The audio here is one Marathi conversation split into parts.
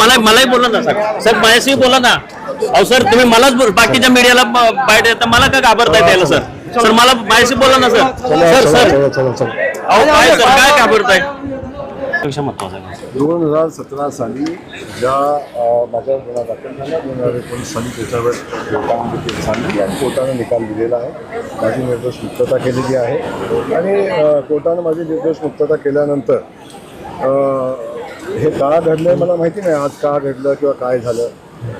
मला मलाही बोला ना सर. सर माझ्याशी बोला ना. अहो सर तुम्ही मलाच बोल बाकीच्या मीडियाला बाईट देता मला का घाबरताय त्याला सर? सर मला माझ्याशी बोला ना सर. Sir sir. अहो काय सर काय घाबरताय? पेक्षा महत्वाचं आहे. दोन हजार सतरा साली ज्या माझ्या गुन्हा दाखल झाला दोन हजार एकोणीस साली त्याच्यावर कोर्टामध्ये केस झाली. आणि कोर्टाने निकाल दिलेला आहे. माझी निर्दोष मुक्तता केलेली आहे. आणि कोर्टानं माझी निर्दोष मुक्तता केल्यानंतर अ, हे का घडलं मला माहिती नाही आज का घडलं किंवा काय झालं.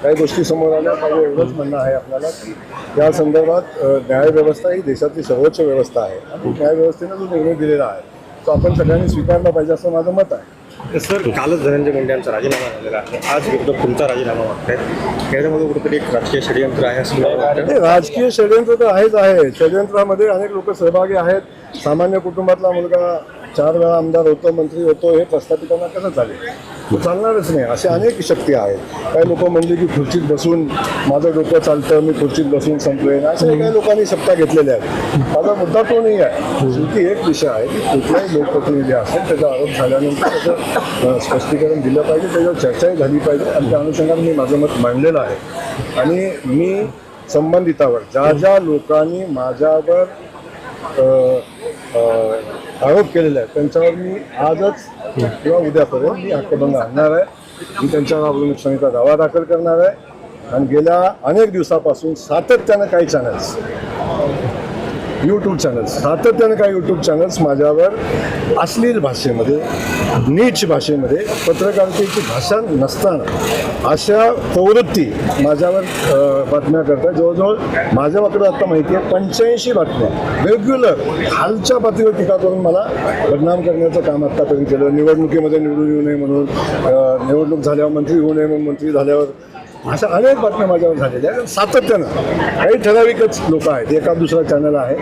काही गोष्टी समोर आल्या माझं एवढंच म्हणणं आहे आपल्याला की त्या संदर्भात न्यायव्यवस्था ही देशाची सर्वोच्च व्यवस्था आहे. आणि न्यायव्यवस्थेनं जो निर्णय दिलेला आहे तो आपण सगळ्यांनी स्वीकारला पाहिजे असं माझं मत आहे. सर कालच धनंजय मुंडे यांचा राजीनामा झालेला आहे. आज विरोधक तुमचा राजीनामा मागतायत त्याच्यामध्ये कुठेतरी एक राजकीय षडयंत्र आहे असं मला वाटतं? राजकीय षडयंत्र तर आहेच आहे. षडयंत्रामध्ये अनेक लोक सहभागी आहेत. सामान्य कुटुंबातला मुलगा चार वेळा आमदार होतो मंत्री होतो हे प्रस्थापितांना कसं चालेल? चालणारच नाही. असे अनेक शक्ती आहेत. काही लोक म्हणले की खुर्चीत बसून माझं डोकं चालतं मी खुर्चीत बसून संपवेन असे काही लोकांनी सत्ता घेतलेल्या आहेत. माझा मुद्दा तो नाही आहे. शेवटी एक विषय आहे की कुठलाही लोकप्रतिनिधी असेल त्याचा आरोप झाल्यानंतर त्याचं स्पष्टीकरण दिलं पाहिजे त्याच्यावर चर्चाही झाली पाहिजे. आणि त्या अनुषंगाने मी माझं मत मांडलेलं आहे. आणि मी संबंधितावर ज्या ज्या लोकांनी माझ्यावर आरोप केलेला आहे त्यांच्यावर मी आजच किंवा उद्यापर्यंत मी हक्कभंग आणणार आहे. मी त्यांच्यावर अवलंबून दावा दाखल करणार आहे. आणि गेल्या अनेक दिवसापासून सातत्यानं काही चॅनल्स यूट्यूब चॅनल्स सातत्यानं काही यूट्यूब चॅनल्स माझ्यावर अश्लील भाषेमध्ये नीच भाषेमध्ये पत्रकारितेची भाषा नसताना अशा प्रवृत्ती माझ्यावर बातम्या करतात जवळजवळ माझ्याकडे आता माहिती आहे पंच्याऐंशी बातम्या रेग्युलर खालच्या पातळीवर टीका करून मला बदनाम करण्याचं काम आत्तापर्यंत केलं. निवडणुकीमध्ये निवडून येऊ नये म्हणून निवडणूक झाल्यावर मंत्री होऊ नये म्हणून मंत्री झाल्यावर अशा अनेक बातम्या माझ्यावर झालेल्या आहेत. सातत्यानं काही ठराविकच लोक आहेत. एका दुसरा चॅनल आहे.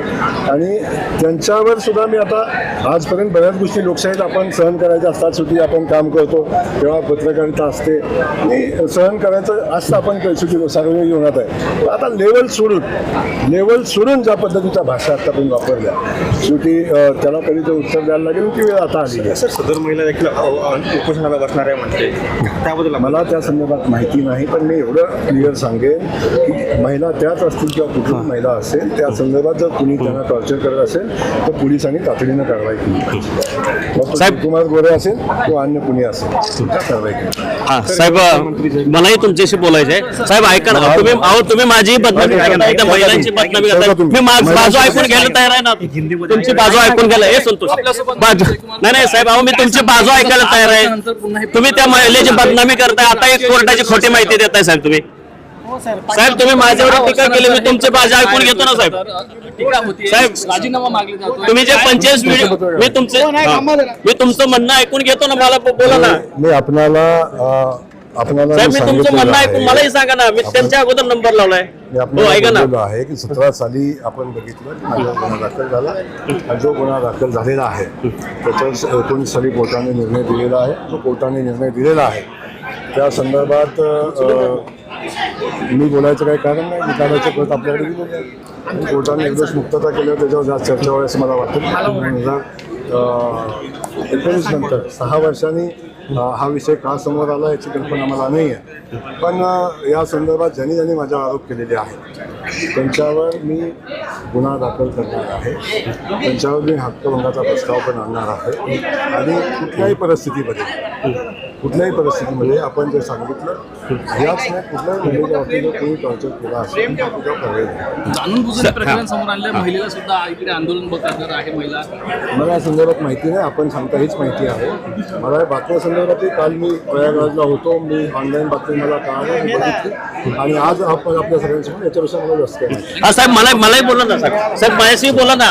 आणि त्यांच्यावर सुद्धा मी आता आजपर्यंत बऱ्याच गोष्टी लोकशाहीत आपण सहन करायच्या असतात. सुटी आपण काम करतो तेव्हा पत्रकारिता असते. आणि सहन करायचं असतं आपण सुटी सार्वजनिक जीवनात आहे. आता लेवल सोडून लेवल सोडून ज्या पद्धतीच्या भाषा आतापर्यंत वापरल्या शेवटी अं, त्याला कधी ते उत्तर द्यायला लागेल ती वेळ आता आहे. सर सदर महिला देखील उपोषणाला बसणार आहे म्हणते त्याबद्दल आपण- मला त्या संदर्भात माहिती नाही पण मी एवढं क्लिअर सांगेन की महिला त्याच असतील किंवा कुठलीही महिला असेल त्या संदर्भात जर कुणी त्यांना टॉर्चर करत असेल तर पोलिसांनी तातडीनं कारवाई केली. साहेब- कुमार गोरे असेल किंवा अन्य कुणी असेल कारवाई केली. हा. साहेब मलाही तुमच्याशी बोलायचं आहे साहेब ऐका ना तुम्ही अहो तुम्ही माझी बदनामी महिलांची बदनामी करताय मी माझ- बाजू ऐकून घ्यायला तयार आहे ना? तुमची बाजू ऐकून घ्यायला. हे संतोष. बाजू नाही नाही साहेब अहो मी तुमची बाजू ऐकायला तयार आहे. तुम्ही त्या महिलेची बदनामी करताय. आता एक कोर्टाची खोटी माहिती देताय. साहेब तुम्ही? साहेब तुम्ही माझ्यावर टीका केली मी तुमची बाजू ऐकून घेतो ना साहेब. टीका होती साहेब, राजीनामा मागले तुम्ही जे व्हिडिओ मी तुमचे हा. मी तुमचं म्हणणं ऐकून घेतो ना मला बोला ना. मी आपणाला साहेब मी तुमचं म्हणणं. ऐकून मलाही सांगा ना मी त्यांच्या अगोदर नंबर लावलाय. मी हो आपल्याला ऐका ना. आहे की सतरा साली आपण बघितलं माझा गुन्हा दाखल झाला आणि जो गुन्हा दाखल झालेला आहे त्याच्यावर एकोणीस साली कोर्टाने निर्णय दिलेला आहे जो कोर्टाने निर्णय दिलेला आहे. त्या संदर्भात मी बोलायचं काही कारण नाही. निकालाचं पद आपल्याकडे दिलेलं कोर्टाने निर्दोष मुक्तता केल्यावर त्याच्यावर जास्त चर्चा व्हावी असं मला वाटतं दोन हजार एकोणीस नंतर सहा वर्षांनी हा विषय का समोर आला याची कल्पना मला नाही आहे. पण या संदर्भात ज्यांनी ज्यांनी माझ्यावर आरोप केलेले आहेत त्यांच्यावर मी गुन्हा दाखल करणार आहे. त्यांच्यावर मी हक्कभंगाचा प्रस्ताव पण आणणार आहे. आणि कुठल्याही परिस्थितीमध्ये कुठल्याही परिस्थितीमध्ये आपण जे सांगितलं याच नाही कुठल्याही महिलेच्या बाबतीत जर कोणी टॉर्चर केला असेल बुजून हे प्रकरण समोर आणलं महिलेला सुद्धा इकडे आंदोलन करणार आहे महिला. मला या संदर्भात माहिती नाही आपण सांगता हीच माहिती आहे. मला या बातम्या संदर्भातही काल मी प्रयागराजला होतो मी ऑनलाईन बातमी मला कळाली बघितली. आणि आज आपण आपल्या सगळ्यांसमोर याच्यापेक्षा मला जास्त साहेब मला मलाही बोला ना साहेब माझ्याशी बोला ना.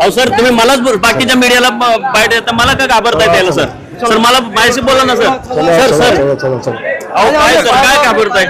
अहो सर तुम्ही मलाच बोल बाकीच्या मीडियाला बाईट देता मला का घाबरताय त्याला सर? सर मला माझ्याशी बोला ना सर. चला सर चला सर. चला चला चला. अहो काय सर काय घाबरताय?